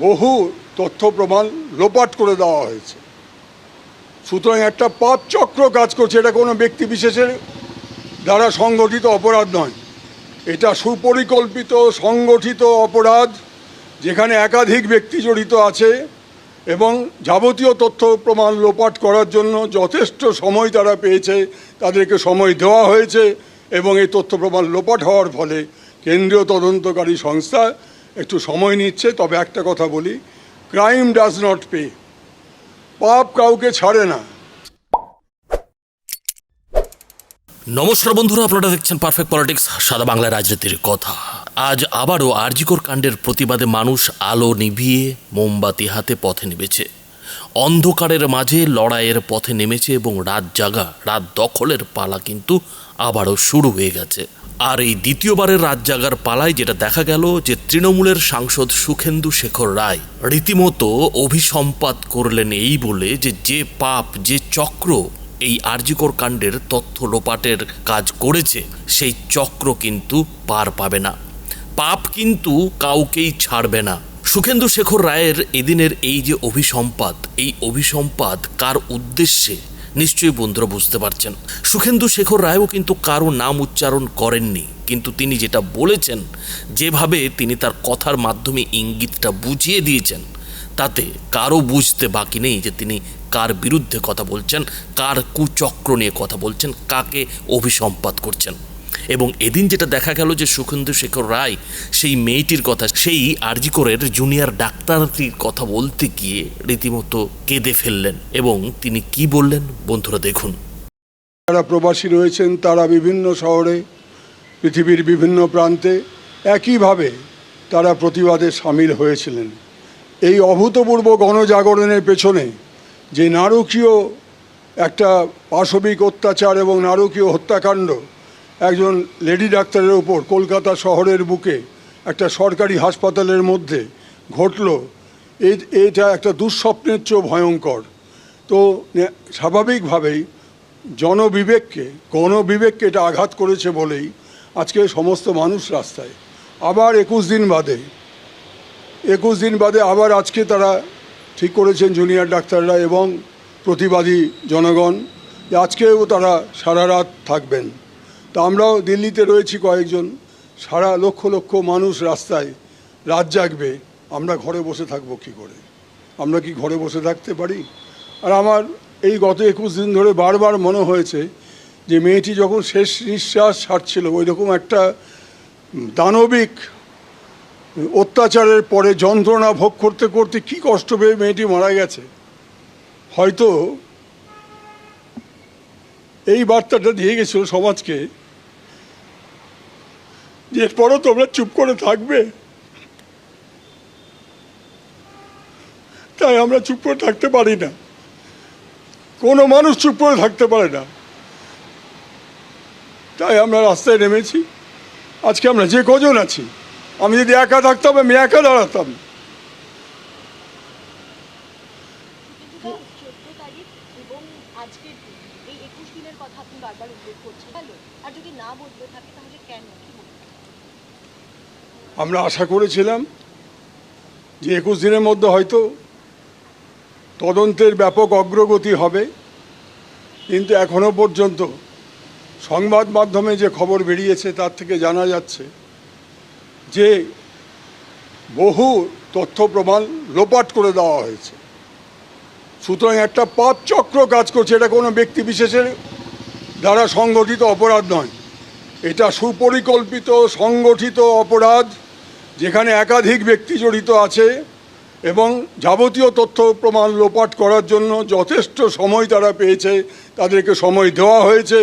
বহু তথ্য প্রমাণ লোপাট করে দেওয়া হয়েছে। সুতরাং একটা পাপ চক্র কাজ করছে, এটা কোনো ব্যক্তি বিশেষের দ্বারা সংগঠিত অপরাধ নয়। এটা সুপরিকল্পিত, সংগঠিত অপরাধ, যেখানে একাধিক ব্যক্তি জড়িত আছে এবং যাবতীয় তথ্য প্রমাণ লোপাট করার জন্য যথেষ্ট সময় তারা পেয়েছে, তাদেরকে সময় দেওয়া হয়েছে এবং এই তথ্য প্রমাণ লোপাট হওয়ার ফলে কেন্দ্রীয় তদন্তকারী সংস্থা একটু সময় নিচ্ছে, তবে একটা কথা বলি ক্রাইম ডাজ নট পে পাপ কাউকে ছাড়ে না। নমস্কার বন্ধুরা, আপনারা দেখছেন পারফেক্ট পলিটিক্স সাদা বাংলা রাজনীতির কথা। আজ আবারও আরজিকর কাণ্ডের প্রতিবাদে মানুষ আলো নিভিয়ে মোমবাতি হাতে পথে নেমেছে। অন্ধকারের মাঝে লড়াইয়ের পথে নেমেছে এবং রাত জাগা, রাত দখলের পালা কিন্তু আবারও শুরু হয়ে গেছে। আর এই দ্বিতীয়বারের রাত জাগার পালায় যেটা দেখা গেল যে তৃণমূলের সাংসদ সুখেন্দু শেখর রায় রীতিমতো অভিসম্পাত করলেন এই বলে যে যে পাপ, যে চক্র এই আরজিকর কাণ্ডের তথ্য লোপাটের কাজ করেছে, সেই চক্র কিন্তু পার পাবে না। পাপ কিন্তু কাউকেই ছাড়বে না। সুখেন্দু শেখর রায়ের এদিনের এই যে অভিসম্পাত, এই অভিসম্পাত কার উদ্দেশ্যে? নিশ্চয়ই বন্ধুরা বুঝতে পারছেন। সুখেন্দু শেখর রায়ও কিন্তু কারও নাম উচ্চারণ করেননি। কিন্তু তিনি যেটা বলেছেন, যেভাবে তিনি তার কথার মাধ্যমে ইঙ্গিতটা বুঝিয়ে দিয়েছেন, তাতে কারও বুঝতে বাকি নেই যে তিনি কার বিরুদ্ধে কথা বলছেন, কার কুচক্র নিয়ে কথা বলছেন, কাকে অভিসম্পাত করছেন। এবং এদিন যেটা দেখা গেল যে সুখেন্দু শেখর রায়, সেই মেয়েটির কথা, সেই আরজিকরের জুনিয়র ডাক্তারটির কথা বলতে গিয়ে রীতিমতো কেঁদে ফেললেন এবং তিনি কি বললেন বন্ধুরা দেখুন। যারা প্রবাসী রয়েছেন তারা বিভিন্ন শহরে, পৃথিবীর বিভিন্ন প্রান্তে একইভাবে তারা প্রতিবাদে সামিল হয়েছিলেন। এই অভূতপূর্ব গণজাগরণের পেছনে যে নারকীয় একটা পাশবিক অত্যাচার এবং নারকীয় হত্যাকাণ্ড একজন লেডি ডাক্তারের ওপর কলকাতা শহরের বুকে একটা সরকারি হাসপাতালের মধ্যে ঘটল। এই- এটা একটা দুঃস্বপ্নের চেয়েও ভয়ঙ্কর। তো স্বাভাবিকভাবেই জনবিবেককে, গণবিবেককে এটা আঘাত করেছে বলেই আজকে সমস্ত মানুষ রাস্তায়। আবার একুশ দিন বাদে, একুশ দিন বাদে আবার আজকে তারা ঠিক করেছেন জুনিয়র ডাক্তাররা এবং প্রতিবাদী জনগণ আজকেও তারা সারা রাত থাকবেন। তা আমরাও দিল্লিতে রয়েছি কয়েকজন। সারা লক্ষ লক্ষ মানুষ রাস্তায় রাত জাগবে। আমরা ঘরে বসে থাকব কি করে? আমরা কি ঘরে বসে থাকতে পারি? আর আমার এই গত একুশ দিন ধরে বারবার মনে হয়েছে যে মেয়েটি যখন শেষ নিঃশ্বাস ছাড়ছিল ওই রকম একটা দানবিক অত্যাচারের পরে যন্ত্রণা ভোগ করতে করতে কি কষ্ট পেয়ে মেয়েটি মারা গেছে। হয়তো এই বার্তাটা দিয়ে গেছিল সমাজকে যে এরপরও তোমরা চুপ করে থাকবে। তাই আমরা চুপ করে থাকতে পারি না। কোনো মানুষ চুপ করে থাকতে পারে না। তাই আমরা রাস্তায় নেমেছি। আজকে আমরা যে কজন আছি, আমি যদি একা থাকতাম, আমি একা দাঁড়াতাম। আর যদি না বদলে থাকে, তাহলে কেন? আমরা আশা করেছিলাম যে একুশ দিনের মধ্যে হয়তো তদন্তের ব্যাপক অগ্রগতি হবে, কিন্তু এখনও পর্যন্ত সংবাদ মাধ্যমে যে খবর বেরিয়েছে তার থেকে জানা যাচ্ছে যে বহু তথ্য প্রমাণ লোপাট করে দেওয়া হয়েছে। সুতরাং একটা পাপ চক্র কাজ করছে, এটা কোনো ব্যক্তি বিশেষের দ্বারা সংগঠিত অপরাধ নয়। এটা সুপরিকল্পিত, সংগঠিত অপরাধ। যেখানে একাধিক ব্যক্তি জড়িত আছে এবং যাবতীয় তথ্য প্রমাণ লোপাট করার জন্য যথেষ্ট সময় তারা পেয়েছে, তাদেরকে সময় দেওয়া হয়েছে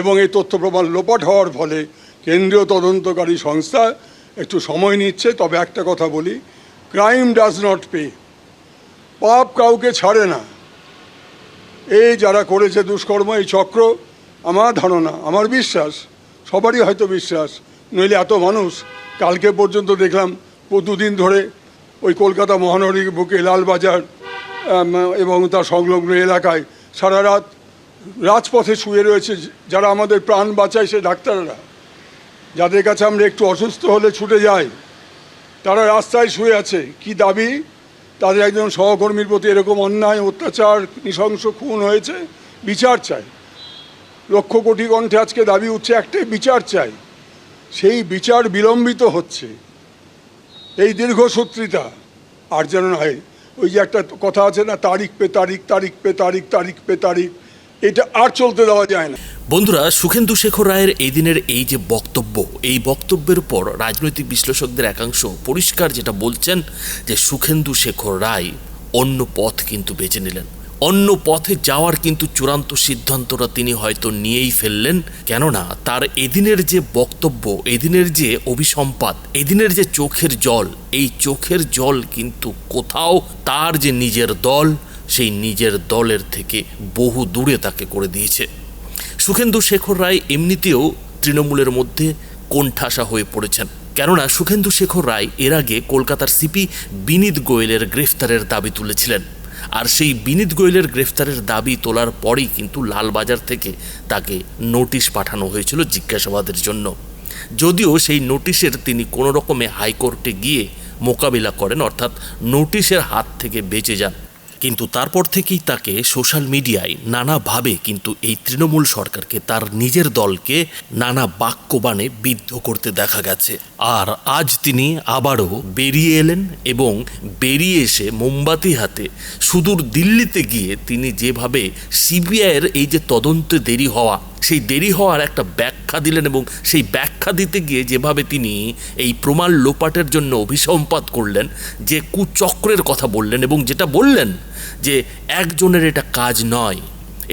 এবং এই তথ্য প্রমাণ লোপাট হওয়ার ফলে কেন্দ্রীয় তদন্তকারী সংস্থা একটু সময় নিচ্ছে। তবে একটা কথা বলি, ক্রাইম ডাজ নট পে। পাপ কাউকে ছাড়ে না। এই যারা করেছে দুষ্কর্ম, এই চক্র, আমার ধারণা, আমার বিশ্বাস, সবারই হয়তো বিশ্বাস, নইলে এত মানুষ কালকে পর্যন্ত দেখলাম দুদিন ধরে ওই কলকাতা মহানগরীর বুকে লালবাজার এবং তার সংলগ্ন এলাকায় সারা রাত রাজপথে শুয়ে রয়েছে যারা আমাদের প্রাণ বাঁচায় সে ডাক্তাররা। যাদের কাছে আমরা একটু অসুস্থ হলে ছুটে যাই, তারা রাস্তায় শুয়ে আছে। কি দাবি? তাদের একজন সহকর্মীর প্রতি এরকম অন্যায়, অত্যাচার, নৃশংস খুন হয়েছে? বিচার চাই। লক্ষ কোটি কণ্ঠে আজকে দাবি উঠছে, একটাই বিচার চাই। সেই বিচার বিলম্বিত হচ্ছে। এই দীর্ঘসূত্রিতা আর যেন নয় ওই যে একটা কথা আছে না, তারিখ পে তারিখ তারিখ পে তারিখ তারিখ পে তারিখ, এটা আর চলতে দেওয়া যায় না। বন্ধুরা, সুখেন্দু শেখর রায়ের এই দিনের এই যে বক্তব্য, এই বক্তব্যের উপর রাজনৈতিক বিশ্লেষকদের একাংশ পরিষ্কার যেটা বলছেন যে সুখেন্দু শেখর রায় অন্য পথ কিন্তু বেছে নিলেন। অন্য পথে যাওয়ার কিন্তু চূড়ান্ত সিদ্ধান্তটা তিনি হয়তো নিয়েই ফেললেন। কেননা তার এদিনের যে বক্তব্য, এদিনের যে অভিসম্পাদ এদিনের যে চোখের জল, এই চোখের জল কিন্তু কোথাও তার যে নিজের দল, সেই নিজের দলের থেকে বহু দূরে তাকে করে দিয়েছে। সুখেন্দু শেখর রায় এমনিতেও তৃণমূলের মধ্যে কোণঠাসা হয়ে পড়েছেন। কেননা সুখেন্দু শেখর রায় এর আগে কলকাতার সিপি বিনীত গোয়েলের গ্রেফতারের দাবি তুলেছিলেন। আর সেই বিনীত গোয়েলের গ্রেফতারের দাবি তোলার পরেই কিন্তু লালবাজার থেকে তাকে নোটিশ পাঠানো হয়েছিল জিজ্ঞাসাবাদের জন্য। যদিও সেই নোটিশের তিনি কোনো রকমে হাইকোর্টে গিয়ে মোকাবিলা করেন, অর্থাৎ নোটিশের হাত থেকে বেঁচে যান। কিন্তু তারপর থেকেই তাকে সোশ্যাল মিডিয়ায় নানাভাবে কিন্তু এই তৃণমূল সরকারকে, তার নিজের দলকে নানা বাক্যবাণে বিদ্ধ করতে দেখা গেছে। আর আজ তিনি আবারও বেরিয়ে এলেন এবং বেরিয়ে এসে মোমবাতি হাতে সুদূর দিল্লিতে গিয়ে তিনি যেভাবে সিবিআইয়ের এই যে তদন্তে দেরি হওয়া সেই দেরি হওয়ার একটা ব্যাখ্যা দিলেন এবং সেই ব্যাখ্যা দিতে গিয়ে যেভাবে তিনি এই প্রমাণ লোপাটের জন্য অভিসম্পাত করলেন, যে কুচক্রের কথা বললেন এবং যেটা বললেন যে একজনের এটা কাজ নয়,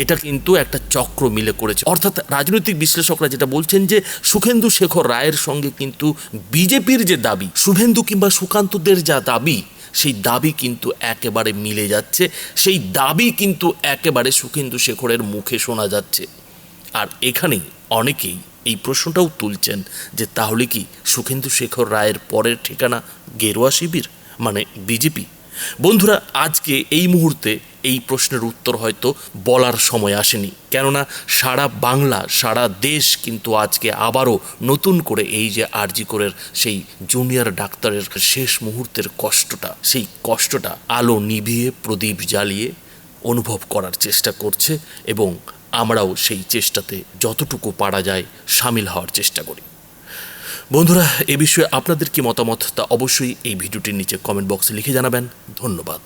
এটা কিন্তু একটা চক্র মিলে করেছে। অর্থাৎ রাজনৈতিক বিশ্লেষকরা যেটা বলছেন যে সুখেন্দু শেখর রায়ের সঙ্গে কিন্তু বিজেপির যে দাবি, শুভেন্দু কিংবা সুকান্তদের যা দাবি, সেই দাবি কিন্তু একেবারে মিলে যাচ্ছে, সেই দাবি কিন্তু একেবারে সুখেন্দু শেখরের মুখে শোনা যাচ্ছে। আর এখানেই অনেকেই এই প্রশ্নটাও তুলছেন যে তাহলে কি সুখেন্দু শেখর রায়ের পরের ঠিকানা গেরুয়া শিবির মানে বিজেপি? বন্ধুরা, আজকে এই মুহূর্তে এই প্রশ্নের উত্তর হয়তো বলার সময় আসেনি। কেননা সারা বাংলা, সারা দেশ কিন্তু আজকে আবারও নতুন করে এই যে আরজিকরের সেই জুনিয়র ডাক্তারের শেষ মুহূর্তের কষ্টটা, সেই কষ্টটা আলো নিভিয়ে, প্রদীপ জ্বালিয়ে অনুভব করার চেষ্টা করছে এবং আমরাও সেই চেষ্টাতে যতটুকু পারা যায় সামিল হওয়ার চেষ্টা করি। বন্ধুরা, এ বিষয়ে আপনাদের কি মতামত তা অবশ্যই এই ভিডিওটির নিচে কমেন্ট বক্সে লিখে জানাবেন। ধন্যবাদ।